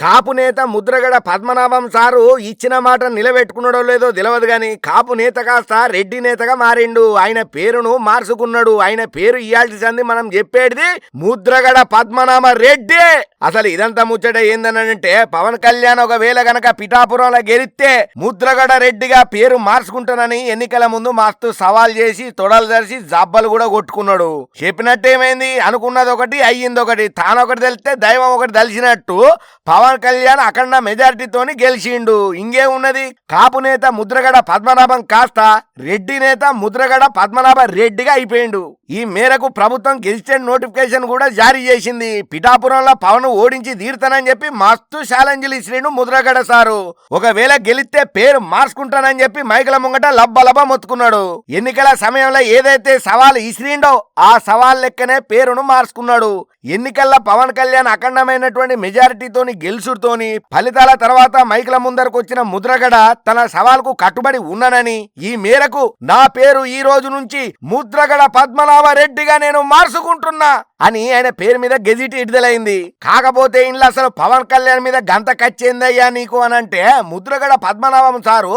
కాపు నేత ముద్రగడ పద్మనాభం సారు ఇచ్చిన మాట నిలబెట్టుకున్నాడో లేదో తెలియదు గాని కాపు నేత కాస్త రెడ్డి నేతగా మారిండు. ఆయన పేరును మార్చుకున్నాడు. ఆయన పేరు ఇయాల్సి సంది మనం చెప్పేది ముద్రగడ పద్మనాభ రెడ్డి. అసలు ఇదంతా ముచ్చట ఏందనంటే పవన్ కళ్యాణ్ ఒకవేళ గనక పిఠాపురంలో గెలిస్తే ముద్రగడ రెడ్డిగా పేరు మార్చుకుంటానని ఎన్నికల ముందు మస్తు సవాల్ చేసి తొడలు దరిసి జబ్బలు కూడా కొట్టుకున్నాడు. చెప్పినట్టేమైంది? అనుకున్నది ఒకటి అయ్యింది ఒకటి తానొకటి తెలిస్తే దైవం ఒకటి దలిచినట్టు పవన్ కళ్యాణ్ అఖండ మెజారిటీతోని గెలిచిండు. ఇంకే ఉన్నది? కాపు నేత ముద్రగడ పద్మనాభం కాస్త రెడ్డి నేత ముద్రగడ పద్మనాభ రెడ్డిగా అయిపోయిండు. ఈ మేరకు ప్రభుత్వం గెజిటెడ్ నోటిఫికేషన్ కూడా జారీ చేసింది. పిఠాపురంలో పవన్ ఓడించి తీరుతానని చెప్పి మస్తు ఛాలెంజ్లు ఇచ్చిండు ముద్రగడ సారు. ఒకవేళ గెలిస్తే పేరు మార్చుకుంటానని చెప్పి మైకుల ముంగట లబ్బలబ్బ మొత్తుకున్నాడు. ఎన్నికల సమయంలో ఏదైతే సవాల్ ఇసిరిండో ఆ సవాల్ లెక్కనే పేరును మార్చుకున్నాడు. ఎన్నికల్లో పవన్ కళ్యాణ్ అఖండమైనటువంటి మెజారిటీతోని గెలుసుడుతోని ఫలితాల తర్వాత మైకుల ముందరకు వచ్చిన ముద్రగడ తన సవాల్కు కట్టుబడి ఉన్నానని ఈ మేరకు నా పేరు ఈ రోజు నుంచి ముద్రగడ పద్మనాభ రెడ్డిగా నేను మార్చుకుంటున్నా. అని ఆయన పేరు మీద గెజిట్ విడుదలైంది. కాకపోతే ఇంట్లో అసలు పవన్ కళ్యాణ్ మీద గంత కచ్చేందయ్యా నీకు అని అంటే ముద్రగడ పద్మనాభం సారు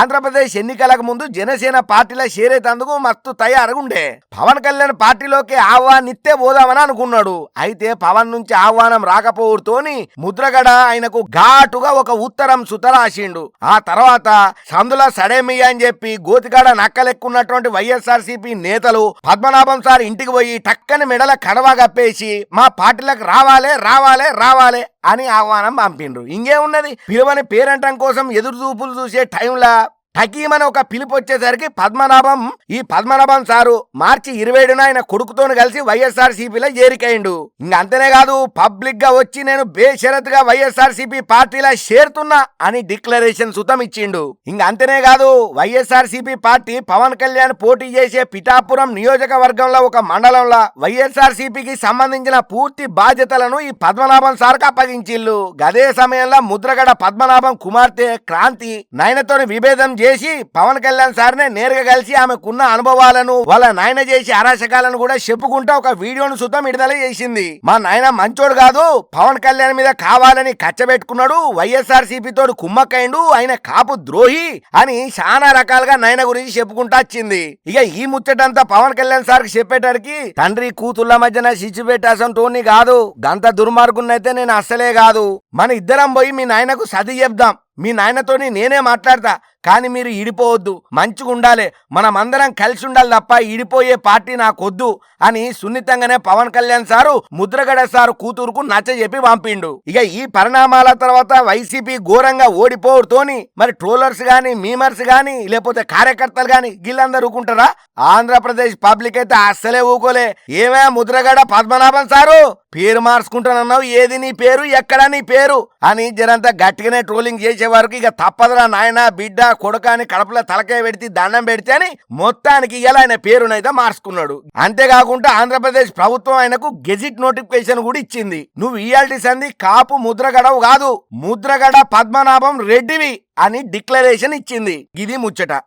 ఆంధ్రప్రదేశ్ ఎన్నికలకు ముందు జనసేన పార్టీలో చేరేటందుకు మస్తు తయారుగుండే. పవన్ కళ్యాణ్ పార్టీలోకి ఆహ్వానిస్తే పోదామని అనుకున్నాడు. అయితే పవన్ నుంచి ఆహ్వానం రాకపోవడంతోని ముద్రగడ ఆయనకు ఘాటుగా ఒక ఉత్తరం సుతరాసిండు ఆ తర్వాత సందుల సడేమియ్య అని చెప్పి గోతిగాడ నక్కలెక్కున్నటువంటి వైఎస్ఆర్సీపీ నేతలు పద్మనాభం సార్ ఇంటికి పోయి టక్కని మెడల కడవ కప్పేసి మా పార్టీలకు రావాలే రావాలే రావాలే అని ఆహ్వానం పంపిండ్రు. ఇంకేమున్నది? పిలువని పేరంటం కోసం ఎదురు చూపులు చూసే టైంలా టకీమని ఒక పిలుపు వచ్చేసరికి పద్మనాభం ఈ పద్మనాభం సారు మార్చి ఇరవైడున ఆయన కొడుకుతోను కలిసి వైఎస్ఆర్ సిపిలో చేరికయిండు ఇంకంతనే కాదు పబ్లిక్గా వచ్చి నేను బేషరతుగా వైఎస్ఆర్ సిపి పార్టీలో చేరుతున్నా అని డిక్లరేషన్ సుతం ఇచ్చిండు. ఇంకంతనే కాదు YSR CP party Pawan Kalyan పోటీ చేసే పిఠాపురం నియోజకవర్గంలో ఒక మండలంలో వైఎస్ఆర్ సిపికి సంబంధించిన పూర్తి బాధ్యతలను ఈ పద్మనాభం సార్కు అప్పగించిల్లు. గదే సమయంలో ముద్రగడ పద్మనాభం కుమార్తె క్రాంతి నయనతోని విభేదం చేసి పవన్ కళ్యాణ్ సార్నే నేరుగా కలిసి ఆమెకున్న అనుభవాలను వాళ్ళ నాయన చేసి అరాచకాలను కూడా చెప్పుకుంటూ ఒక వీడియోను సుతం విడుదల చేసింది. మా నాయన మంచోడు కాదు పవన్ కళ్యాణ్ మీద కావాలని కచ్చబెట్టుకున్నాడు వైఎస్ఆర్ తోడు కుమ్మక్కైండు ఆయన కాపు ద్రోహి అని చాలా రకాలుగా నాయన గురించి చెప్పుకుంటా వచ్చింది. ఇక ఈ ముచ్చటంతా పవన్ కళ్యాణ్ సార్ చెప్పేటరికి తండ్రి కూతుళ్ళ మధ్యన సిచ్చు పెట్టాసం టోని కాదు గంత దుర్మార్గున్నైతే నేను అస్సలే కాదు. మన ఇద్దరం పోయి మీ నాయనకు సది చెప్దాం. మీ నాయనతోని నేనే మాట్లాడతా కానీ మీరు ఈడిపోవద్దు. మంచిగా ఉండాలి. మనమందరం కలిసి ఉండాలి తప్ప ఈడిపోయే పార్టీ నాకొద్దు అని సున్నితంగానే పవన్ కళ్యాణ్ సారు ముద్రగడ సారు కూతురుకు నచ్చ చెప్పి పంపిండు. ఇక ఈ పరిణామాల తర్వాత వైసీపీ ఘోరంగా ఓడిపోవడుతోని మరి ట్రోలర్స్ గాని మీమర్స్ గాని లేకపోతే కార్యకర్తలు గాని వీళ్ళందరూ ఊకుంటారా? ఆంధ్రప్రదేశ్ పబ్లిక్ అయితే అస్సలే ఊకోలే. ఏమే ముద్రగడ పద్మనాభం సారు? పేరు మార్చుకుంటానన్నావు ఏది నీ పేరు ఎక్కడ నీ పేరు అని జరంతా గట్టిగానే ట్రోలింగ్ చేసే వరకు ఇక తప్పదురా నాయన బిడ్డ కొడుక అని కడపలో తలకాయ పెడితే దండం పెడితే అని మొత్తానికి ఇలా ఆయన పేరునైతే మార్చుకున్నాడు. అంతేకాకుండా ఆంధ్రప్రదేశ్ ప్రభుత్వం ఆయనకు గెజిట్ నోటిఫికేషన్ కూడా ఇచ్చింది. నువ్వు ఇయాల్టీ సంది కాపు ముద్రగడవు కాదు ముద్రగడ పద్మనాభం రెడ్డివి అని డిక్లరేషన్ ఇచ్చింది. ఇది ముచ్చట.